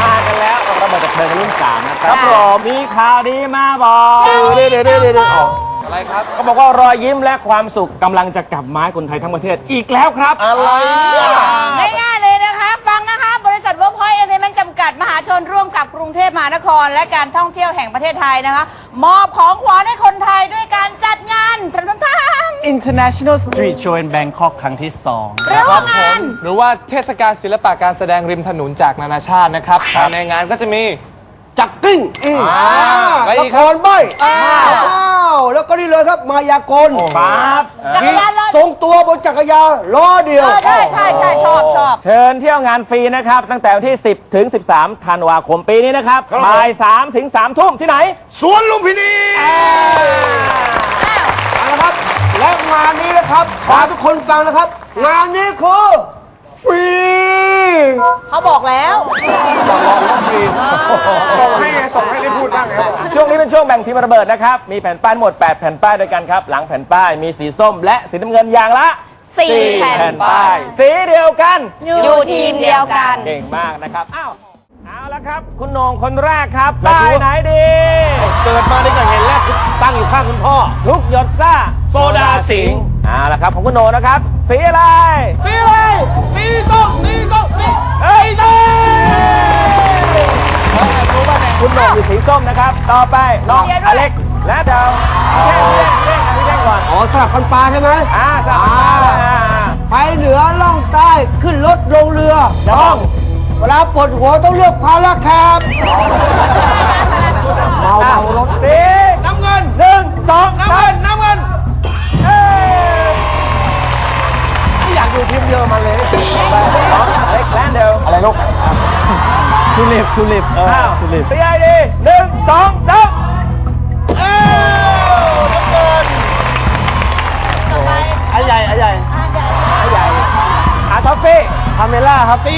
มากันแล้วเรามาจากเพลิงรุ่นสามนะคครัรับบผมมีข่าวดีมาบอกเดี๋ยวเดี๋ยวเดี๋ยวเดี๋ยวออกอะไรครับเขาบอกว่ารอยยิ้มและความสุขกำลังจะกลับมาให้คนไทยทั้งประเทศอีกแล้วครับ อะไรเนี่ยง่ายๆเลยนะคะ ฟังนะคะ บริษัทเวิร์กพอยต์เอนเตอร์เทนเมนต์จำกัดมหาชนร่วมกับกรุงเทพมหานคร และการท่องเที่ยวแห่งประเทศไทยนะคะ มอบของขวัญให้คนไทยด้วยการจัดงานทำทำ International Street Show in Bangkok ครั้งที่2เรื่องงานหรือว่าเทศกาลศิลปะการแสดงริมถนนจากนานาชาตินะครับภายในงานก็จะมี จักกิ้งอืมอ่าอะไรละอีกคครับรใบ้อ้าวแล้วก็นี่เลยครับมายากลครับจักรยานล้อ ทรงตัวบนจักรยานล้อเดียวเออใช่ใช่ใช่ชอบชอบ เชิญเที่ยวงานฟรีนะครับ ตั้งแต่วันที่ 10 ถึง 13 ธันวาคมปีนี้นะครับครับ บ่าย 3 ถึง 3 ทุ่มที่ไหน สวนลุมพินีเอาละครับ และงานนี้นะครับขอให้ทุกคนฟังนะครับ งานนี้คือฟรีเขาบอกแล้วส่งให้ไงส่งให้ได้พูดบ้างครับช่วงนี้เป็นช่วงแบ่งทีมระเบิดนะครับ มีแผ่นป้ายทั้งหมด 8 แผ่นป้ายด้วยกันครับ หลังแผ่นป้ายมีสีส้มและสีน้ำเงินอย่างละสี่แผ่นแผ่นป้าย สีเดียวกัน อยู่ทีมเดียวกัน เก่งมากนะครับ อ้าว เอาละครับ คุณโหนงคนแรกครับป้ายไหนดี เกิดมาได้ก็เห็นแล้วตั้งอยู่ข้างคุณพ่อ ทุกหยดซ่าโซดาสิงห์เอาละครับของคุณโหนงนะครับ สีอะไร สีอะไรสีส้มสีส้มสีเฮ้ยสีคุณโหนงอยู่สีส้มนะครับ ต่อไปน้องเชียร์ด้วยอเล็กและเดาวพี่แท่งพี่แท่งพี่แท่งก่อนอ๋อสลับพันปลาใช่ไหมอ่าสามอ่าไปเหนือล่องใต้ขึ้นรถลงเรือต้อง เวลาปวดหัวต้องเลือกพาราแคบเมาเมารถสีน้ำเงินหนึ่งสองน้ำสาเงิม อยากอยู่ทีมเยอรมันเลยน้องอเล็กแลนเดลอะไรลูกทูลิปทูลิปเอออ้าวทูลิปสีไอดีหนึ่งสองสามเอ้าน้ำเงินต่อไปอันใหญ่อันใหญ่อะใหญ่ใหญ่อาทอฟฟี่คาเมล่าครับสี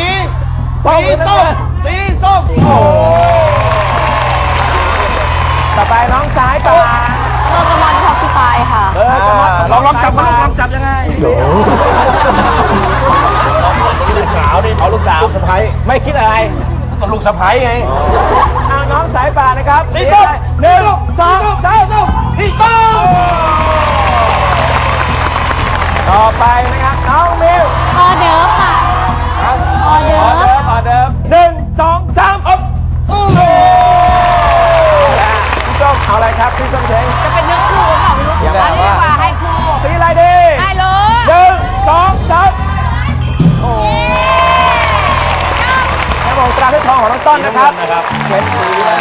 สีส้มสีส้มโอ้ต่อไปน้องสายป่าโลกมอนท็อ ปซิฟายค่ะเออจะมาลองลองจับมันลองจับยังไงลูกสาวดิเอาลูกสาวสะพ้ายไม่คิดอะไรก็ลูกสะพ้ายไงเอาน้องสายป่านะครับสีส้มหนึ่งสองสามสีส้มต่อไปนะครับน้องมิวออเดิร์ฟค่ะออเดิออร์ฟเดิมออเดิมหนึ่งสองสามอ๊บอู้หูพี่ส้มเอาอะไรครับพี่ส้มเชงจะเป็นเนื้อคู่หรื อเปล่าไม่รู้อย่างอันนี้ว่าดีกว่าให้คู่สีอะไรดีได้เลยหนึ่งสองสามโอ้แล้วบอกตราที่ทองของน้องต้นนะครับเป็นสีน้ำเงิน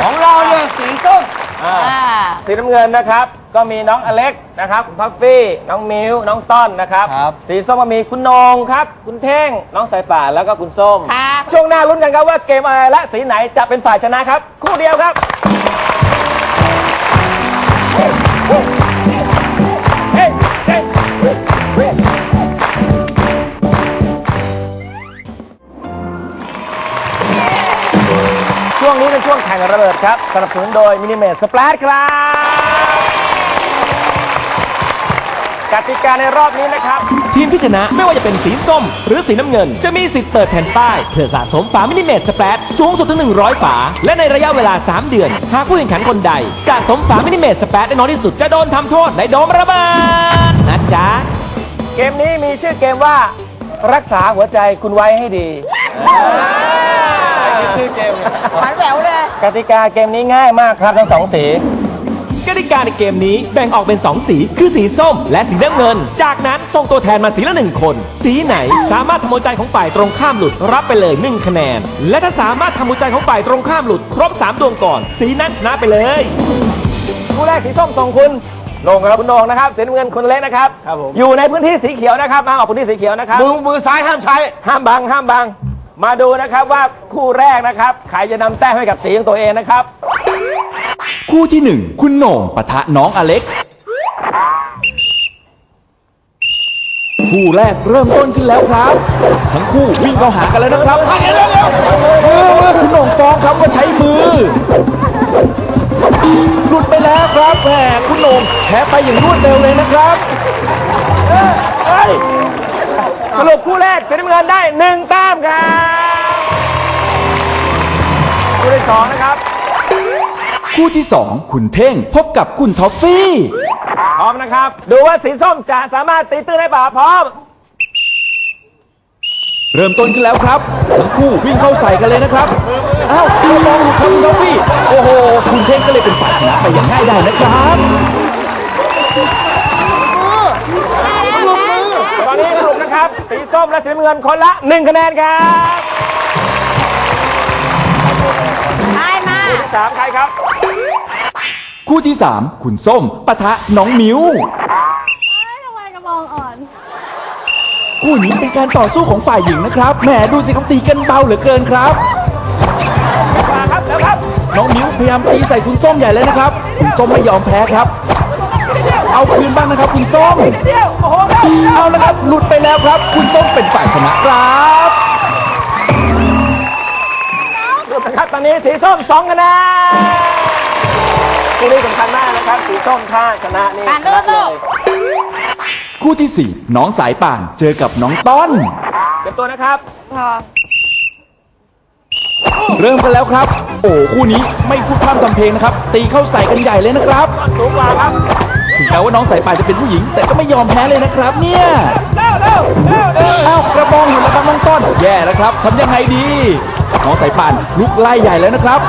ของเราเนี่ยสีส้มอ่า อ่าสีน้ำเงินนะครับ ก็มีน้องอเล็กนะครับคุณพัฟฟี่ น้องมิวน้องต้นนะครับ ครับ สีส้มก็มีคุณโหนงครับ คุณเท่ง น้องสายป่านแล้วก็คุณส้มค่ะช่วงหน้าลุ้นกันครับว่าเกมอะไรและสีไหนจะเป็นฝ่ายชนะครับ คู่เดียวครับ แข่งระเบิดครับสนับสนุนโดยมินิเมสสปลาร์ครับกติกาในรอบนี้นะครับ ทีมที่ชนะไม่ว่าจะเป็นสีส้ม หรือสีน้ำเงิน จะมีสิทธิ์เปิดแผ่นป้ายเพื่อสะสมฝามินิเมตสเปรดสูงสุดถึง 100 ฝา และในระยะเวลา 3 เดือน หากผู้แข่งขันคนใด สะสมฝามินิเมตสเปรดได้น้อยที่สุดจะโดนทำโทษในโดมระเบิดนะจ๊ะ เกมนี้มีชื่อเกมว่า รักษาหัวใจคุณไว้ให้ดีชื่อเกมเนี่ยหวานแหววเลย กติกาเกมนี้ง่ายมากครับทั้งสองสี กติกาในเกมนี้แบ่งออกเป็น 2 สี คือสีส้ม และสีน้ำเงิน จากนั้นส่งตัวแทนมาสีละหนึ่งคน สีไหนสามารถทำหัวใจของฝ่ายตรงข้ามหลุดรับไปเลย 1 คะแนน และถ้าสามารถทำหัวใจของฝ่ายตรงข้ามหลุดครบ 3 ดวงก่อน สีนั้นชนะไปเลย คู่แรกสีส้มส่งคุณลงครับคุณโหนงนะครับสีน้ำเงินคุณเล็กนะครับ ครับผม อยู่ในพื้นที่สีเขียวนะครับมาออกพื้นที่สีเขียวนะครับ มือมือซ้ายห้ามใช้ ห้ามบังห้ามบัง มาดูนะครับว่าคู่แรกนะครับใครจะนำแต้มให้กับสีของตัวเองนะครับ คู่ที่1คุณโหน่งปะทะน้องอเล็กซ์คู่แรกเริ่มต้นขึ้นแล้วครับ ทั้งคู่วิ่งเข้าหากันแล้วนะครับคุณโหน่งฟ้องครับว่าใช้มือ หลุดไปแล้วครับแหมคุณโหน่งแพ้ไปอย่างรวดเร็วเลยนะครับ เฮ้ย สรุปคู่แรกสีน้ำเงินได้หนึ่งแต้มครับคู่ที่สองนะครับคู่ที่ 2 คุณเท่งพบกับคุณท็อฟฟี่ พร้อมนะครับ ดูว่าสีส้มจะสามารถตีตื้นได้เปล่าพร้อม เริ่มต้นขึ้นแล้วครับทั้งคู่วิ่งเข้าใส่กันเลยนะครับอ้าวดูมองหลุดครับคุณท็อฟฟี่ โอ้โห คุณเท่งก็เลยเป็นฝ่ายชนะไปอย่างง่ายดายนะครับ ตอนนี้สรุปนะครับ สีส้มและสีน้ำเงินคนละหนึ่งคะแนนครับใช่มาคู่ที่สามใครครับ คู่ที่ 3 คุณส้มปะทะน้องมิวทำไมกระบองอ่อน คู่นี้เป็นการต่อสู้ของฝ่ายหญิงนะครับแหมดูสิครับตีกันเบาเหลือเกินครับ มาครับแล้วครับ น้องมิวพยายามตีใส่คุณส้มใหญ่เลยนะครับ คุณส้มไม่ยอมแพ้ครับ เอาคืนบ้างนะครับ คุณส้มเดียวโอ้โหครับเอาละครับ หลุดไปแล้วครับ คุณส้มเป็นฝ่ายชนะครับหลุดนะครับตอนนี้สีส้มสองคะแนนคู่นี้สำคัญมากนะครับ สีส้มถ้าชนะนี่ปานชนะลูเลกยคู่ที่4น้องสายป่านเจอกับน้องต้นเตรียมตัวนะครับ พอเริ่มกันแล้วครับ โอ้คู่นี้ไม่พูดพร่ำทำเพลงนะครับ ตีเข้าใส่กันใหญ่เลยนะครับ สูงกว่าครับถึง แม้ว่าน้องสายป่านจะเป็นผู้หญิง แต่ก็ไม่ยอมแพ้เลยนะครับ เนี่ยเร็วเร็วเร็วเร็วอ้าวกระบองหมดแล้วครับน้องต้น แย่แล้วครับทำยังไงดี น้องสายป่านลุกไล่ใหญ่แล้วนะครับ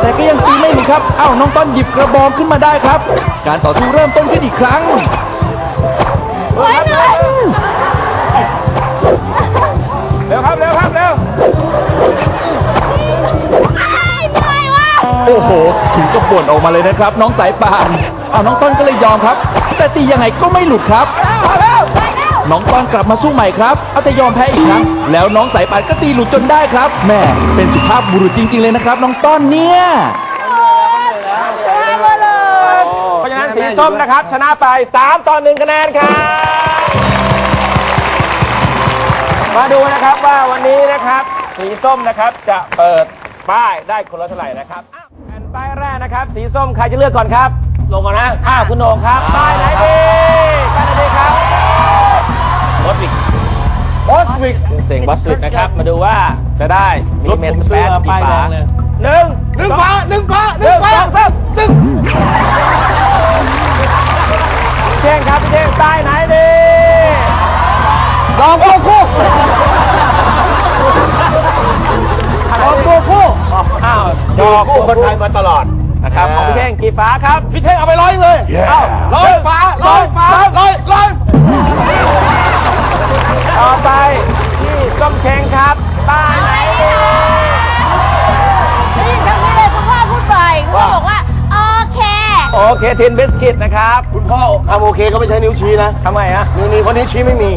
แต่ก็ยังตีไม่หลุดครับอ้าวน้องต้นหยิบกระบองขึ้นมาได้ครับ การต่อสู้เริ่มต้นขึ้นอีกครั้งเฮ้ยเหนื่อยเร็วครับเร็วครับเร็วเหนื่อยว่ะ โอ้โห ถึงกับบ่นออกมาเลยนะครับ น้องสายป่าน เอาน้องต้นก็เลยยอมครับ แต่ตียังไงก็ไม่หลุดครับน้องต้นกลับมาสู้ใหม่ครับเอาแต่ยอมแพ้อีกครั้ง แล้วน้องสายป่านก็ตีหลุดจนได้ครับแม่เป็นสุภาพบุรุษจริง ๆ เลยนะครับ น้องต้นเนี่ยเลยเพราะฉะนั้นสีส้มนะครับ ชนะไป 3 ต่อ1คะแนนครับมาดูนะครับว่าวันนี้นะครับ สีส้มนะครับจะเปิดป้ายได้คนละเท่าไหร่นะครับแผ่นป้ายแรกนะครับ สีส้มใครจะเลือกก่อนครับ ลงก่อนนะอ้าวคุณโหนงครับป้ายไหนดีป้ายไหนดีครับบอสวิกบอสวิกเสียงบอสวิกนะครับ มาดูว่าจะได้มีเมสแปนกี่ฝาหนึ่งหนึ่งฟ้าหนึ่งฟ้าหหนึ่นึ่งงฟ้าสองสามหนึ่งพี่เท่งครับพี่เท่งป้ายไหนดีลองตัวคู่ลองตัวคู่อ้าวดอกคู่คนไทยมาตลอด นะครับของพี่เท่งกี่ฝาครับ พี่เท่งเอาไปร้อยเลยเอ้าร้อยฟ้าร้อยฟ้าร้อยร้อยต่อไปพี่ส้มเชงครับป้ายไหนดีได้ยินคำนี้เลยคุณพ่อพูดบ่อยคุณพ่อบอกว่า โอเค โอเคทินบิสกิตนะครับ คุณพ่อทำโอเคก็ไม่ใช้นิ้วชี้นะทำไมฮะนิ้วนี้เพราะนิ้วชี้ไม่มี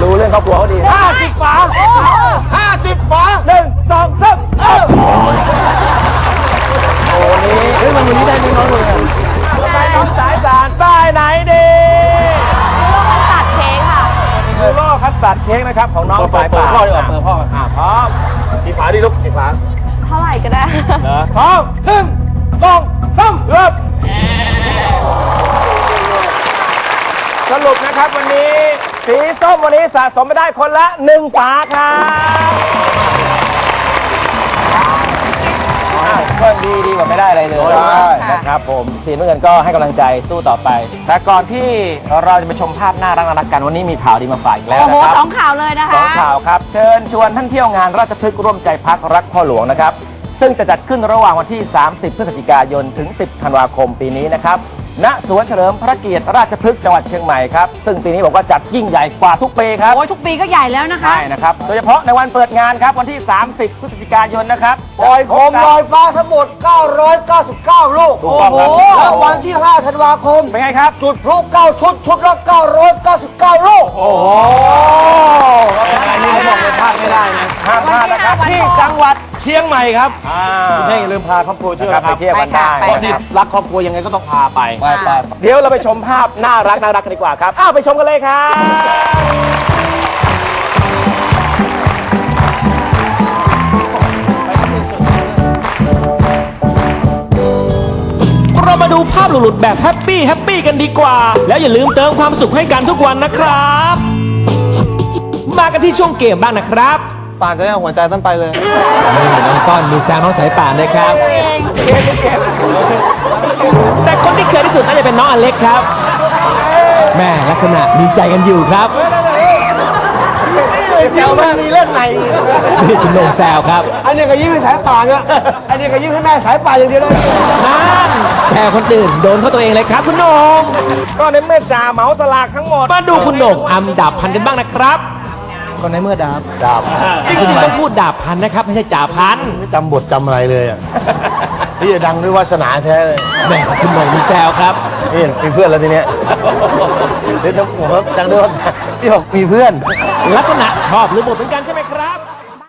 รู้เรื่องครอบครัวเขาดีนะห้าสิบฝาห้าสิบฝาหนึ่งสองสาม เอ้โอ้นี่เฮ้ยมันวันนี้ได้นิ้วน้อยเลยต่อไปน้องสายสารป้ายไหนดีตัดเค้กค่ะ คือโลคัสตาร์ดเค้กนะครับของน้องสายป่าดพ่อดีกว่าเปิดพ่ออ่าพร้อมกี่ฝาดีลูกกี่ฝาเท่าไหร่ก็ได้ เหรอพร้อมหนึ่งสองสามเริ่มสรุปนะครับวันนี้ สีส้มวันนี้สะสมไปได้คนละหนึ่งฝาครับอ้า ก็ดีดีกว่าไม่ได้อะไรเลยใช่ นะครับผมสีน้ำเงินก็ให้กำลังใจสู้ต่อไป แต่ก่อนที่เราจะไปชมภาพน่ารักน่ารักกันวันนี้มีข่าวดีมาฝากอีกแล้วโอ้โหนะครับ สองข่าวเลยนะสอคะ งข่าวครับ เชิญชวนท่านเที่ยวงานราชพฤกษ์ร่วมใจพักรักพ่อหลวงนะครับ ซึ่งจะจัดขึ้นระหว่างวันที่ 30 พฤศจิกายน ถึง 10 ธันวาคมปีนี้นะครับ ณสวนเฉลิมพระเกียรติราชพฤกษ์จังหวัดเชียงใหม่ครับ ซึ่งปีนี้บอกว่าจัดยิ่งใหญ่กว่าทุกปีครับ โอ้ยทุกปีก็ใหญ่แล้วนะคะ ใช่นะครับ โดยเฉพาะในวันเปิดงานครับ วันที่ 30 พฤศจิกายนนะครับปล่อยโคมลอยฟ้าทั้งหมด 999 ลูกถูกต้องครับโอ้โห แล้ววันที่ 5 ธันวาคม เป็นไงครับ จุดพลุ9ชุด ชุดละ999 ลูก โอ้โหอันนี้บอกเลยพลาดไม่ได้นะห้ามพลาดนะครับ ที่จังหวัด เชียงใหม่ครับอ่าคุณเท่งอย่าลืมพาครอบครัวเที่ยวนะครับนะคไปรับเที่ยวกันได้ไปตอนค่ะนี้รักครอบครัวยังไงก็ต้องพาไปไปไปเดี๋ยวเราไปชมภาพน่ารักน่ารักกันดีกว่าครับอ้าวไปชมกันเลยครับเรามาดูภาพหลุดๆแบบแฮปปี้แฮปปี้กันดีกว่า แล้วอย่าลืมเติมความสุขให้กันทุกวันนะครับ มากันที่ช่วงเกมบ้างนะครับ ป่านจะได้เอาหัวใจต้นไปเลย นี่น้องต้นมีแซวน้องสายป่านด้วยครับ แต่คนที่เคยที่สุดน่าจะเป็นน้องอเล็กครับ แม่ลักษณะมีใจกันอยู่ครับ แซวมากมีเล่นไหน นี่คุณโหนงแซวครับอันนี้ก็ยิ้มให้สายป่านเนี่ยอันนี้ก็ยิ้มให้แม่สายป่านอย่างเดียวเลยนั่นแซวคนอื่นโดนเข้าตัวเองเลยครับคุณโหนงก็ในเมื่อจ่าเหมาสลากทั้งหมด มาดูคุณโหนงอำดาบพันกันบ้างนะครับ คนในเมื่อดาบดาบจริงๆต้องพูดดาบพันนะครับไม่ใช่จ่าพันไม่จำบทจำอะไรเลยอะนี่จะดังด้วยวาสนาแท้เลยแม่คุณโหนงมีแซวครับนี่มีเพื่อนแล้วทีเนี้ยเดี๋ยวผมดังด้วยว่าพี่บอกมีเพื่อน ลักษณะชอบหรือบทเป็นการแส